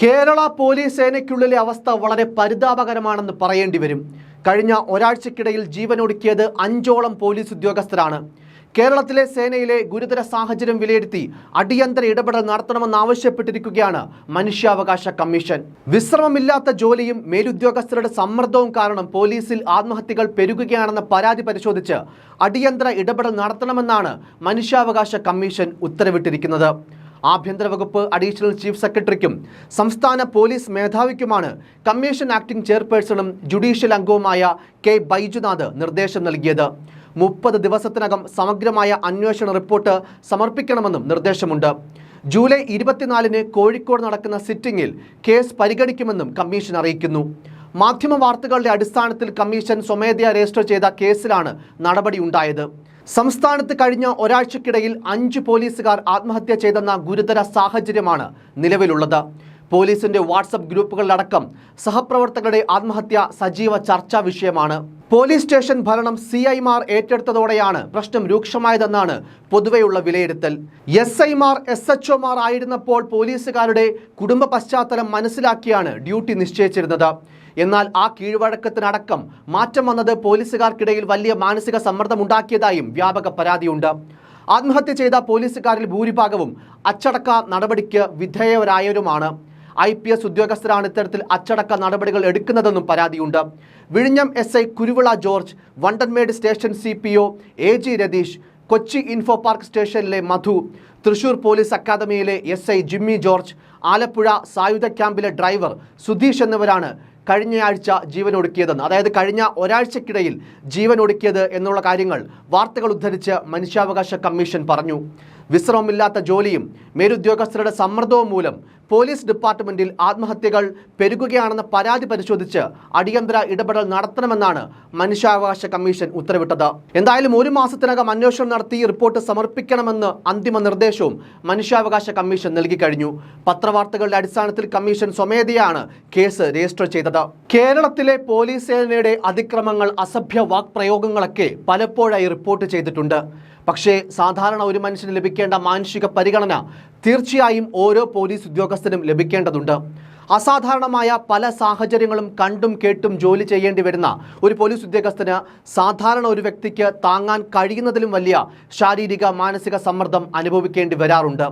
Kerala police സേനയ്ക്കുള്ളിലെ അവസ്ഥ വളരെ പരിതാപകരമാണെന്ന് പറയേണ്ടി വരും. കഴിഞ്ഞ ഒരാഴ്ചക്കിടയിൽ ജീവനൊടുക്കിയത് അഞ്ചോളം പോലീസ് ഉദ്യോഗസ്ഥരാണ്. കേരളത്തിലെ സേനയിലെ ഗുരുതര സാഹചര്യം വിലയിരുത്തി അടിയന്തര ഇടപെടൽ നടത്തണമെന്നാവശ്യപ്പെട്ടിരിക്കുകയാണ് മനുഷ്യാവകാശ കമ്മീഷൻ. വിശ്രമമില്ലാത്ത ജോലിയും മേലുദ്യോഗസ്ഥരുടെ സമ്മർദ്ദവും കാരണം പോലീസിൽ ആത്മഹത്യകൾ പെരുകുകയാണെന്ന പരാതി പരിശോധിച്ച് അടിയന്തര ഇടപെടൽ നടത്തണമെന്നാണ് മനുഷ്യാവകാശ കമ്മീഷൻ ഉത്തരവിട്ടിരിക്കുന്നത്. ആഭ്യന്തര വകുപ്പ് അഡീഷണൽ ചീഫ് സെക്രട്ടറിക്കും സംസ്ഥാന പോലീസ് മേധാവിക്കുമാണ് കമ്മീഷൻ ആക്ടിംഗ് ചെയർപേഴ്സണും ജുഡീഷ്യൽ അംഗവുമായ കെ ബൈജുനാഥ് നിർദ്ദേശം നൽകിയത്. മുപ്പത് ദിവസത്തിനകം സമഗ്രമായ അന്വേഷണ റിപ്പോർട്ട് സമർപ്പിക്കണമെന്നും നിർദ്ദേശമുണ്ട്. ജൂലൈ ഇരുപത്തിനാലിന് കോഴിക്കോട് നടക്കുന്ന സിറ്റിംഗിൽ കേസ് പരിഗണിക്കുമെന്നും കമ്മീഷൻ അറിയിക്കുന്നു. മാധ്യമ വാർത്തകളുടെ അടിസ്ഥാനത്തിൽ കമ്മീഷൻ സ്വമേധയാ രജിസ്റ്റർ ചെയ്ത കേസിലാണ് നടപടിയുണ്ടായത് സംസ്ഥാനത്ത് കഴിഞ്ഞ ഒരാഴ്ചക്കിടയിൽ അഞ്ച് പോലീസുകാർ ആത്മഹത്യ ചെയ്തെന്ന ഗുരുതര സാഹചര്യമാണ് നിലവിലുള്ളത്. പോലീസിന്റെ വാട്സപ്പ് ഗ്രൂപ്പുകളിലടക്കം സഹപ്രവർത്തകരുടെ ആത്മഹത്യ സജീവ ചർച്ചാ വിഷയമാണ്. പോലീസ് സ്റ്റേഷൻ ഭരണം സി ഐമാർ ഏറ്റെടുത്തതോടെയാണ് പ്രശ്നം രൂക്ഷമായതെന്നാണ് പൊതുവെയുള്ള വിലയിരുത്തൽ. എസ് ഐമാർ എസ് എച്ച് ഒമാർ ആയിരുന്നപ്പോൾ പോലീസുകാരുടെ കുടുംബ പശ്ചാത്തലം മനസ്സിലാക്കിയാണ് ഡ്യൂട്ടി നിശ്ചയിച്ചിരുന്നത്. എന്നാൽ ആ കീഴ്വഴക്കത്തിനടക്കം മാറ്റം വന്നത് പോലീസുകാർക്കിടയിൽ വലിയ മാനസിക സമ്മർദ്ദമുണ്ടാക്കിയതായും വ്യാപക പരാതിയുണ്ട്. ആത്മഹത്യ ചെയ്ത പോലീസുകാരിൽ ഭൂരിഭാഗവും അച്ചടക്ക നടപടിക്ക് വിധേയരായവരുമാണ്. ഐ പി എസ് ഉദ്യോഗസ്ഥരാണ് ഇത്തരത്തിൽ അച്ചടക്ക നടപടികൾ എടുക്കുന്നതെന്നും പരാതിയുണ്ട്. വിഴിഞ്ഞം S I Kuruvila George Vandanmedu station C P O A G Ratheesh Kochi info park സ്റ്റേഷനിലെ Madhu Thrissur police അക്കാദമിയിലെ S I Jimmy George Alappuzha സായുധ ക്യാമ്പിലെ ഡ്രൈവർ സുധീഷ് എന്നിവരാണ് കഴിഞ്ഞയാഴ്ച ജീവനൊടുക്കിയതെന്ന് അതായത് കഴിഞ്ഞ ഒരാഴ്ചക്കിടയിൽ ജീവനൊടുക്കിയത് എന്നുള്ള കാര്യങ്ങൾ വാർത്തകൾ ഉദ്ധരിച്ച് മനുഷ്യാവകാശ കമ്മീഷൻ പറഞ്ഞു. വിശ്രമമില്ലാത്ത ജോലിയും മേലുദ്യോഗസ്ഥരുടെ സമ്മർദ്ദവും മൂലം പോലീസ് ഡിപ്പാർട്ട്മെന്റിൽ ആത്മഹത്യകൾ പെരുകുകയാണെന്ന പരാതി പരിശോധിച്ച് അടിയന്തര ഇടപെടൽ നടത്തണമെന്നാണ് മനുഷ്യാവകാശ കമ്മീഷൻ ഉത്തരവിട്ടത്. എന്തായാലും ഒരു മാസത്തിനകം അന്വേഷണം നടത്തി റിപ്പോർട്ട് സമർപ്പിക്കണമെന്ന് അന്തിമ നിർദ്ദേശവും മനുഷ്യാവകാശ കമ്മീഷൻ നൽകിക്കഴിഞ്ഞു പത്രവാർത്തകളുടെ അടിസ്ഥാനത്തിൽ കമ്മീഷൻ സ്വമേധയാണ് കേസ് രജിസ്റ്റർ ചെയ്തത്. കേരളത്തിലെ പോലീസ് സേനയുടെ അതിക്രമങ്ങൾ അസഭ്യ വാക്പ്രയോഗങ്ങളൊക്കെ പലപ്പോഴായി റിപ്പോർട്ട് ചെയ്തിട്ടുണ്ട്. പക്ഷേ സാധാരണ ഒരു മനുഷ്യന് ലഭിക്കേണ്ട മാനുഷിക പരിഗണന തീർച്ചയായും ഓരോ പോലീസ് ഉദ്യോഗസ്ഥനും ലഭിക്കേണ്ടതുണ്ട്. അസാധാരണമായ പല സാഹചര്യങ്ങളും കണ്ടും കേട്ടും ജോലി ചെയ്യേണ്ടി വരുന്ന ഒരു പോലീസ് ഉദ്യോഗസ്ഥന് സാധാരണ ഒരു വ്യക്തിക്ക് താങ്ങാൻ കഴിയുന്നതിലും വലിയ ശാരീരിക മാനസിക സമ്മർദ്ദം അനുഭവിക്കേണ്ടി വരാറുണ്ട്.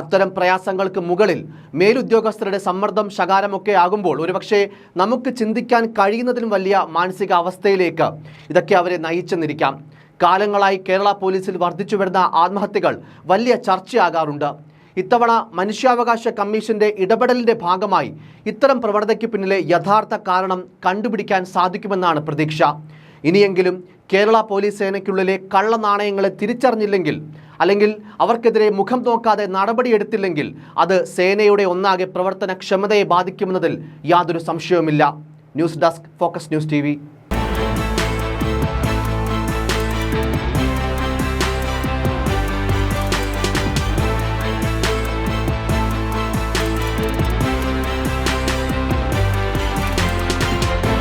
അത്തരം പ്രയാസങ്ങൾക്ക് മുകളിൽ മേലുദ്യോഗസ്ഥരുടെ സമ്മർദ്ദം ശകാരമൊക്കെ ആകുമ്പോൾ ഒരുപക്ഷെ നമുക്ക് ചിന്തിക്കാൻ കഴിയുന്നതിലും വലിയ മാനസിക അവസ്ഥയിലേക്ക് ഇതൊക്കെ അവരെ നയിച്ചെന്നിരിക്കാം. കാലങ്ങളായി കേരള പോലീസിൽ വർദ്ധിച്ചു വരുന്ന ആത്മഹത്യകൾ വലിയ ചർച്ചയാകാറുണ്ട്. ഇത്തവണ മനുഷ്യാവകാശ കമ്മീഷന്റെ ഇടപെടലിന്റെ ഭാഗമായി ഇത്തരം പ്രവണതയ്ക്ക് പിന്നിലെ യഥാർത്ഥ കാരണം കണ്ടുപിടിക്കാൻ സാധിക്കുമെന്നാണ് പ്രതീക്ഷ. ഇനിയെങ്കിലും കേരള പോലീസ് സേനയ്ക്കുള്ളിലെ കള്ളനാണയങ്ങളെ തിരിച്ചറിഞ്ഞില്ലെങ്കിൽ അല്ലെങ്കിൽ അവർക്കെതിരെ മുഖം നോക്കാതെ നടപടിയെടുത്തില്ലെങ്കിൽ അത് സേനയുടെ ഒന്നാകെ പ്രവർത്തനക്ഷമതയെ ബാധിക്കുമെന്നതിൽ യാതൊരു സംശയവുമില്ല. News desk focus news T